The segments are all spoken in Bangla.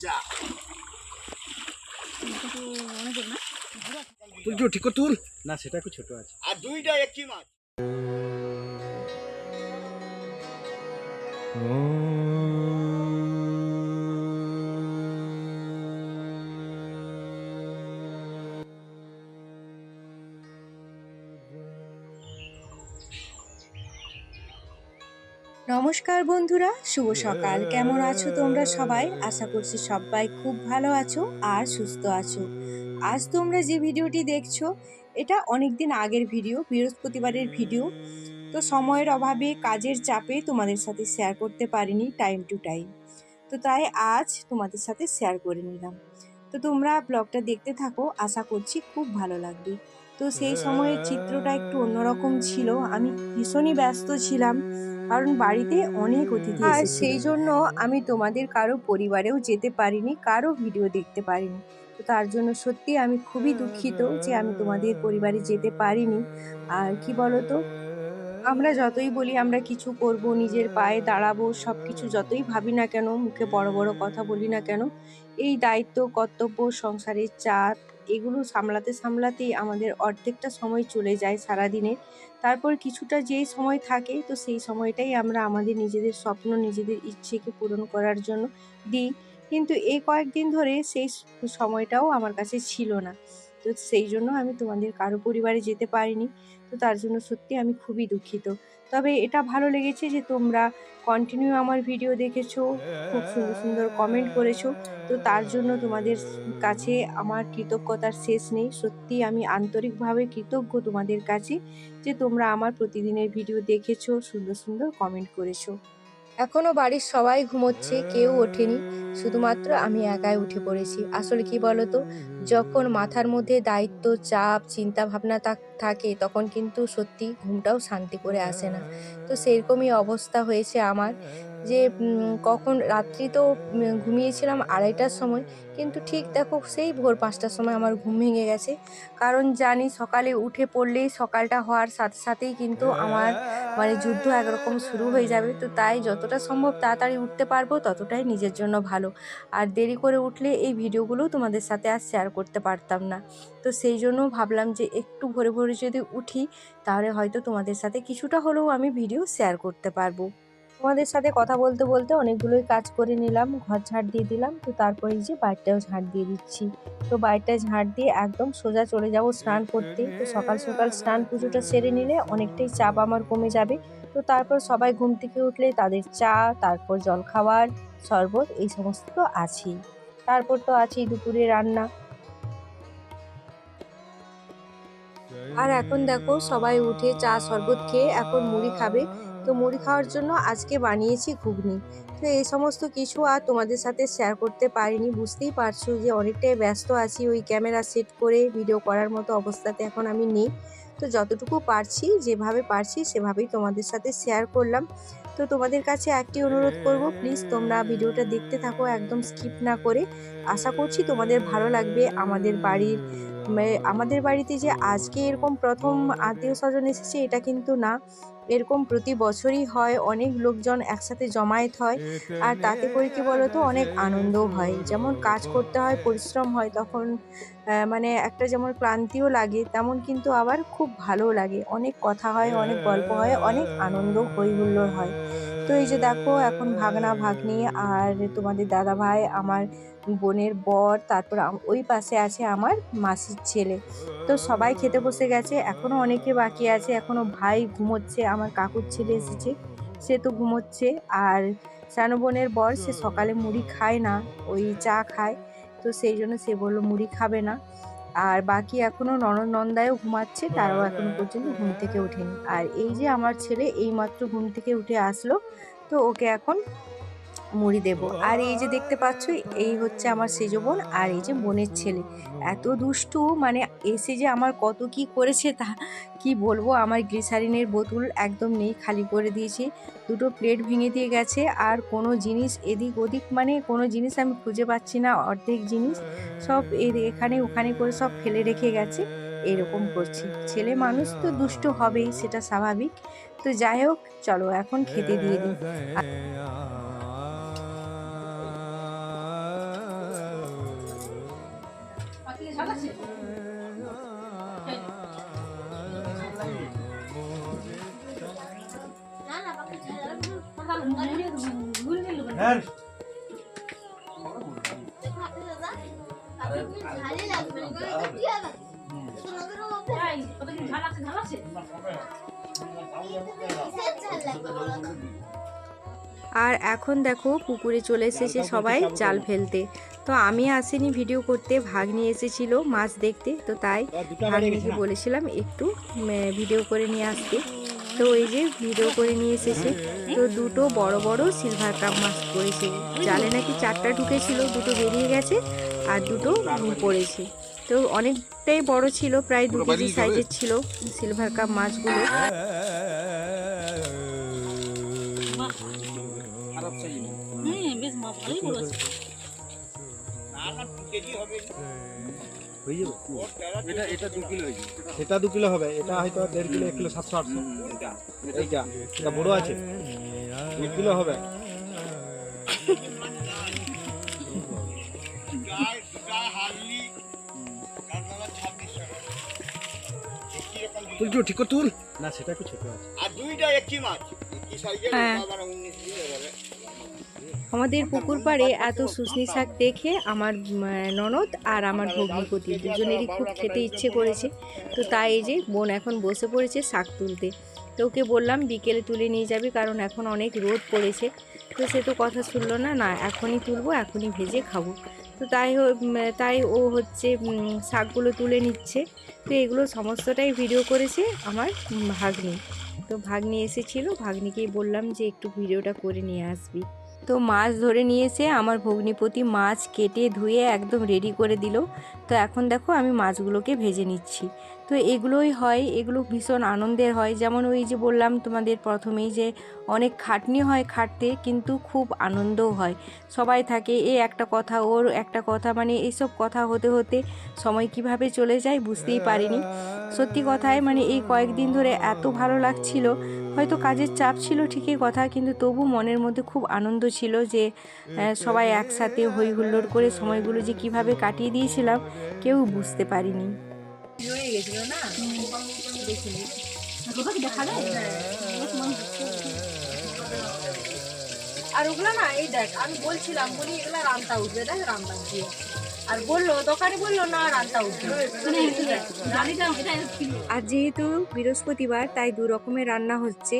যা তুলছো ঠিক তুল। না সেটা একটু ছোট আছে। আর দুইটা একই মাছ। নমস্কার বন্ধুরা শুভ সকাল। কেমন আছো তোমরা সবাই? আশা করছি সবাই খুব ভালো আছো আর সুস্থ আছো। আজ তোমরা যে ভিডিওটি দেখছ এটা অনেক দিন আগের ভিডিও বৃহস্পতিবারের ভিডিও। তো সময়ের অভাবে কাজের চাপে তোমাদের সাথে শেয়ার করতে পারিনি টাইম টু টাইম তো তাই আজ তোমাদের সাথে শেয়ার করে নিলাম। তো তোমরা ব্লগটা দেখতে থাকো আশা করছি খুব ভালো লাগবে। তো সেই সময়ের চিত্রটা একটু অন্যরকম ছিল। আমি ভীষণই ব্যস্ত ছিলাম কারণ বাড়িতে অনেক অতিথি আর সেই জন্য আমি তোমাদের কারও পরিবারেও যেতে পারিনি কারও ভিডিও দেখতে পারিনি। তো তার জন্য সত্যি আমি খুবই দুঃখিত যে আমি তোমাদের পরিবারে যেতে পারিনি। আর কি বলতো আমরা যতই বলি আমরা কিছু করব নিজের পায়ে দাঁড়াবো সব কিছু যতই ভাবি না কেন মুখে বড় বড় কথা বলি না কেন এই দায়িত্ব কর্তব্য সংসারের চাপ এগুলো সামলাতে সামলাতেই আমাদের অর্ধেকটা সময় চলে যায় সারাদিনে। তারপর কিছুটা যেই সময় থাকে, তো সেই সময়টাই আমরা আমাদের নিজেদের স্বপ্ন, নিজেদের ইচ্ছেকে পূরণ করার জন্য দিই। কিন্তু এই কয়েকদিন ধরে সেই সময়টাও আমার কাছে ছিল না। তো সেই জন্য আমি তোমাদের কারও পরিবারে যেতে পারিনি। তো তার জন্য সত্যি আমি খুবই দুঃখিত। তবে এটা ভালো লেগেছে যে তোমরা কন্টিনিউ আমার ভিডিও দেখেছ, খুব সুন্দর সুন্দর কমেন্ট করেছ। তো তার জন্য তোমাদের কাছে আমার কৃতজ্ঞতার শেষ নেই। সত্যি আমি আন্তরিকভাবে কৃতজ্ঞ তোমাদের কাছে যে তোমরা আমার প্রতিদিনের ভিডিও দেখেছ, সুন্দর সুন্দর কমেন্ট করেছ। এখনও বাড়ির সবাই ঘুমোচ্ছে, কেউ ওঠেনি, শুধুমাত্র আমি একাই উঠে পড়েছি। আসলে কি বলতো, যখন মাথার মধ্যে দায়িত্ব, চাপ চিন্তা ভাবনা থাকে, তখন কিন্তু সত্যি ঘুমটাও শান্তি করে আসে না। তো সেরকমই অবস্থা হয়েছে আমার। যে কখন রাত্রি তো ঘুমিয়েছিলাম আড়াইটার সময়, কিন্তু ঠিক দেখো সেই ভোর পাঁচটার সময় আমার ঘুম ভেঙে গেছে। কারণ জানি সকালে উঠে পড়লেই সকালটা হওয়ার সাথে সাথেই কিন্তু আমার মানে যুদ্ধ একরকম শুরু হয়ে যাবে। তো তাই যতটা সম্ভব তাড়াতাড়ি উঠতে পারব, ততটাই নিজের জন্য ভালো। আর দেরি করে উঠলে এই ভিডিওগুলো তোমাদের সাথে আর শেয়ার করতে পারতাম না। তো সেই জন্য ভাবলাম যে, একটু ভোরে ভোরে যদি উঠি, তাহলে হয়তো তোমাদের সাথে কিছুটা হলেও আমি ভিডিও শেয়ার করতে পারব। তোমাদের সাথে কথা বলতে বলতে অনেকগুলোই কাজ করে নিলাম, ঘর ঝাড় দিয়ে দিলাম, তো তারপরে যে বাড়িটাও ঝাড় দিয়ে দিচ্ছি। তো বাড়িটা ঝাড় দিয়ে একদম সোজা চলে যাব স্নান করতে। তো সকাল সকাল স্নান পুজোটা সেরে নিলে অনেকটাই চাপ আমার কমে যাবে। তো তারপর সবাই ঘুম থেকে উঠলে তাদের চা, তারপর জল খাবার শরবত, এই সমস্ত তো আছেই। তারপর তো আছেই দুপুরে রান্না। আর এখন দেখো সবাই উঠে চা, শরবত খেয়ে এখন মুড়ি খাবে। তো মুড়ি খাওয়ার জন্য আজকে বানিয়েছি ঘুগনি। তো এই সমস্ত কিছু আর তোমাদের সাথে শেয়ার করতে পারিনি, বুঝতেই পারছ যে অনেকটাই ব্যস্ত আছি ওই ক্যামেরা সেট করে ভিডিও করার মতো অবস্থাতে এখন আমি নেই। তো যতটুকু পারছি, যেভাবে পারছি সেভাবেই তোমাদের সাথে শেয়ার করলাম। তো তোমাদের কাছে একটি অনুরোধ করব প্লিজ তোমরা ভিডিওটা দেখতে থাকো, একদম স্কিপ না করে। আশা করছি তোমাদের ভালো লাগবে। আমাদের বাড়ির মানে আমাদের বাড়িতে যে আজকে এরকম প্রথম আত্মীয় স্বজন এসেছে, এটা কিন্তু না। এরকম প্রতি বছরই হয়, অনেক লোকজন একসাথে জমায়েত হয় আর তাতে করে কি বলতো, অনেক আনন্দও হয়। যেমন কাজ করতে হয়, পরিশ্রম হয়, তখন মানে একটা যেমন ক্লান্তিও লাগে, তেমন কিন্তু আবার খুব ভালো লাগে। অনেক কথা হয়, অনেক গল্প হয়, অনেক আনন্দ হই হুল্লোড় হয়। তো এই যে দেখো, এখন ভাগনা ভাগ্নি আর তোমাদের দাদা ভাই আমার বোনের বর, তারপর ওই পাশে আছে আমার মাসির ছেলে। তো সবাই খেতে বসে গেছে, এখনও অনেকে বাকি আছে, এখনও ভাই ঘুমোচ্ছে, আমার কাকুর ছেলে এসেছে, সে তো ঘুমোচ্ছে, আর সানো বোনের বর, সে সকালে মুড়ি খায় না, ওই চা খায়, তো সেই জন্য সে বলল মুড়ি খাবে না। আর বাকি এখনও ননদ নন্দায়ও ঘুমাচ্ছে তারাও এখনও পর্যন্ত ঘুম থেকে ওঠেনি। আর এই যে আমার ছেলে এইমাত্র ঘুম থেকে উঠে আসলো তো ওকে এখন মুড়ি দেব আর এই যে দেখতে পাচ্ছ এই হচ্ছে আমার সেজ বোন আর এই যে বোনের ছেলে এত দুষ্টু মানে এসে যে আমার কত কি করেছে তা কি বলব আমার গ্লিসারিনের বোতল একদম নেই খালি করে দিয়েছি দুটো প্লেট ভেঙে দিয়ে গেছে আর কোনো জিনিস এদিক ওদিক মানে কোনো জিনিস আমি খুঁজে পাচ্ছি না অর্ধেক জিনিস সব এর এখানে ওখানে করে সব ফেলে রেখে গেছে এরকম করছে ছেলে মানুষ তো দুষ্ট হবেই সেটা স্বাভাবিক তো যাই হোক চলো এখন খেতে দিয়ে দিই আর এখন দেখো পুকুরে চলে এসেছে সবাই জাল ফেলতে। তো আমি আসিনি ভিডিও করতে ভাগ্নি এসেছিল মাছ দেখতে তো তাই ভাগ্নিকে বলেছিলাম একটু ভিডিও করে নিয়ে আসতে। তো এই যে ভিডিও করে নিয়ে এসেছে তো দুটো বড় বড় সিলভার কাপ মাছ পড়েছে জালে নাকি চারটা ঢুকেছিল দুটো বেরিয়ে গেছে আর দুটো পড়েছে। তো অনেকটাই বড় ছিল প্রায় দু কেজি সাইজের ছিল সিলভার কাপ মাছগুলো বেশ মাছ ভালোই হয়ে যাবে এটা এটা দু কিলো হয়ে সেটা দু কিলো হবে এটা হয়তো দেড় কিলো এক কিলো সাতশো আটশো। এইটা এটা। বড় আছে। দু কিলো হবে। ঠিক করে তুল না সেটা একটু ছোট আছে। আর দুইটা একই মাছ। একই সাইজের উনিশ দিন আমাদের পুকুর পাড়ে এত শুশনি শাক দেখে আমার ননদ আর আমার ভগ্নিপতি দুজনেরই খুব খেতে ইচ্ছে করেছে। তো তাই এই যে বোন এখন বসে পড়েছে শাক তুলতে। তো ওকে বললাম, বিকেলে তুলে নিয়ে যাবে কারণ এখন অনেক রোদ পড়েছে। তো সে তো কথা শুনলো না না, এখনই তুলবো, এখনই ভেজে খাব। তো তাই তাই ও হচ্ছে শাকগুলো তুলে নিচ্ছে। তো এগুলো সমস্তটাই ভিডিও করেছে আমার ভাগ্নি। তো ভাগ্নি এসেছিল, ভাগ্নিকেই বললাম যে একটু ভিডিওটা করে নিয়ে আসবি। তো মাছ ধরে নিয়ে এসে আমার ভগ্নিপতি মাছ কেটে ধুয়ে একদম রেডি করে দিল। তো এখন দেখো আমি মাছগুলোকে ভেজে নিচ্ছি। তো এগুলোই হয়, এগুলো ভীষণ আনন্দের হয়। যেমন ওই যে বললাম তোমাদের প্রথমেই যে অনেক খাটনি হয় খাটতে, কিন্তু খুব আনন্দও হয়। সবাই থাকে, এ একটা কথা, ওর একটা কথা মানে এইসব কথা হতে হতে সময় কীভাবে চলে যায় বুঝতেই পারিনি। সত্যি কথায় মানে এই কয়েকদিন ধরে এত ভালো লাগছিল, হয়তো কাজের চাপ ছিল ঠিকই কথা, কিন্তু তবু মনের মধ্যে খুব আনন্দ ছিল যে সবাই একসাথে হই হুল্লোড় করে সময়গুলো যে কীভাবে কাটিয়ে দিয়েছিলাম, কেউ বুঝতে পারিনি। আর ওগুলো না এই দেখ আমি বলছিলাম বলি এগুলো রান্তা উঠবে দেখ রান্তা উঠিয়ে আর বলল দোকানে বলল না রান্তা উঠবে আর যেহেতু বৃহস্পতিবার তাই দু রকমের রান্না হচ্ছে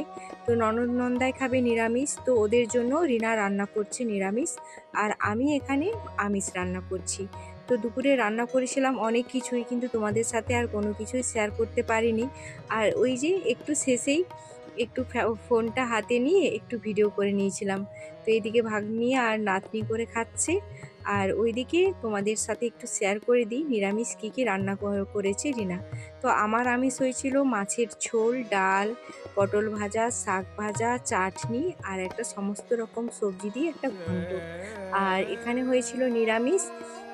তো ননদ নন্দায় খাবে নিরামিষ তো ওদের জন্য রিনা রান্না করছে নিরামিষ আর আমি এখানে আমিষ রান্না করছি। তো দুপুরে রান্না করেছিলাম অনেক কিছুই, কিন্তু তোমাদের সাথে আর কোনো কিছুই শেয়ার করতে পারিনি। আর ওই যে একটু শেষেই একটু ফোনটা হাতে নিয়ে একটু ভিডিও করে নিয়েছিলাম। তো এইদিকে ভাগ্নি আর নাতনি করে খাচ্ছে। আর ওইদিকে তোমাদের সাথে একটু শেয়ার করে দিই, নিরামিষ কী কী রান্না কর- করেছে রিনা। তো আমার আমিষ হয়েছিল মাছের ঝোল, ডাল, পটল ভাজা, শাক ভাজা, চাটনি আর একটা সমস্ত রকম সবজি দিয়ে একটা ঘন্ট আর এখানে হয়েছিল নিরামিষ।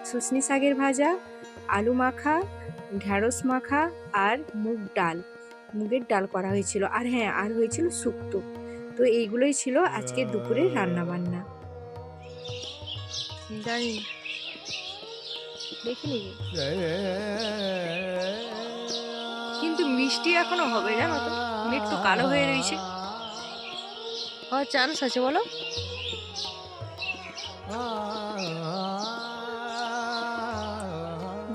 শুশনি শাকের ভাজা, আলু মাখা, ঢ্যাঁড়স মাখা আর মুগ ডাল। মুগের ডাল করা হয়েছিল। আর হ্যাঁ আর হয়েছিল শুক্তো। তো এইগুলোই ছিল আজকে দুপুরের রান্না বান্না কিন্তু মিষ্টি এখনও হবে, জানো তো? তো কালো হয়ে রয়েছে। ও চান্স আছে, বলো।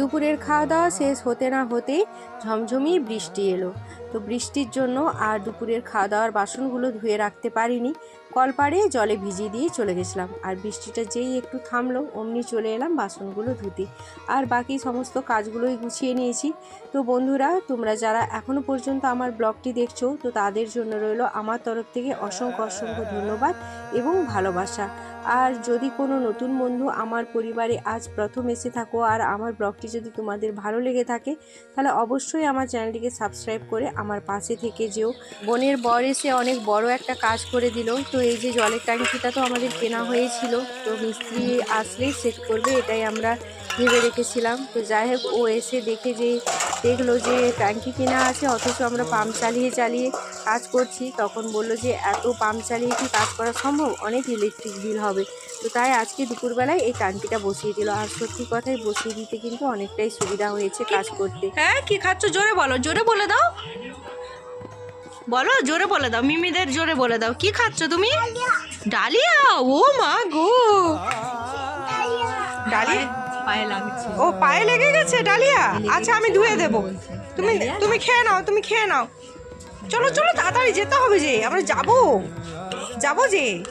দুপুরের খাওয়া দাওয়া শেষ হতে না হতেই ঝমঝমিয়ে বৃষ্টি এলো। তো বৃষ্টির জন্য আর দুপুরের খাওয়া দাওয়ার বাসনগুলো ধুয়ে রাখতে পারিনি। কলপাড়ে জলে ভিজিয়ে দিয়ে চলে গেছিলাম। আর বৃষ্টিটা যেই একটু থামলো, অমনি চলে এলাম বাসনগুলো ধুতে। আর বাকি সমস্ত কাজগুলোই গুছিয়ে নিয়েছি। তো বন্ধুরা, তোমরা যারা এখনও পর্যন্ত আমার ব্লগটি দেখছ, তো তাদের জন্য রইল আমার তরফ থেকে অসংখ্য অসংখ্য ধন্যবাদ এবং ভালোবাসা। আর যদি কোনো নতুন বন্ধু আমার পরিবারে আজ প্রথম এসে থাকো আর আমার ব্লগটি যদি তোমাদের ভালো লেগে থাকে, তাহলে অবশ্যই আমার চ্যানেলটিকে সাবস্ক্রাইব করে আমার পাশে থেকে যেও। বোনের বর এসে অনেক বড় একটা কাজ করে দিল। তো এই যে জলের ট্যাঙ্কিটা তো আমাদের কেনা হয়েছিল, তো মিস্ত্রি আসলেই সেট করবে, এটাই আমরা ভেবে রেখেছিলাম। তো যাই হোক, ও এসে দেখে যে, দেখল যে ট্যাঙ্কি কেনা আছে, অথচ আমরা পাম্প চালিয়ে চালিয়ে কাজ করছি। তখন বলল যে, এত পাম্প চালিয়ে কি কাজ করা সম্ভব? অনেক ইলেকট্রিক বিল হবে। তো তাই আজকে দুপুরবেলায় এই ট্যাঙ্কিটা বসিয়ে দিল। আর সত্যি কথাই বসিয়ে দিতে কিন্তু অনেকটাই সুবিধা হয়েছে কাজ করতে। হ্যাঁ কি খাচ্ছ? জোরে বলো, জোরে বলে দাও। বলো জোরে বলে দাও মিমিদের জোরে বলে দাও। কি খাচ্ছ তুমি? ডালিয়া ও মা গো। ডালিয়া। পায়ে লাগছে। ও পায়ে লেগে গেছে ডালিয়া? আচ্ছা আমি ধুয়ে দেবো। তুমি তুমি খেয়ে নাও তুমি খেয়ে নাও। চলো চলো তাড়াতাড়ি যেতে হবে যে আমরা যাব। যাব যে।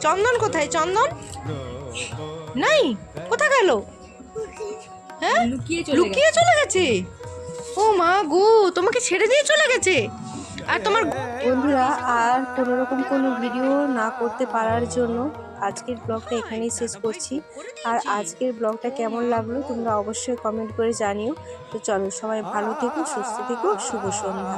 চন্দন কোথায় চন্দন? নাই কোথায় গেল? হ্যাঁ? লুকিয়ে লুকিয়ে চলে গেছে? ও মা গো তোমাকে ছেড়ে দিয়ে চলে গেছে? আর তোমার বন্ধুরা, আর কোনো রকম কোনো ভিডিও না করতে পারার জন্য আজকের ব্লগটা এখানেই শেষ করছি। আর আজকের ব্লগটা কেমন লাগল তোমরা অবশ্যই কমেন্ট করে জানিও। তো চলো সবাই ভালো থেকো, সুস্থ থেকো, শুভ সন্ধ্যা।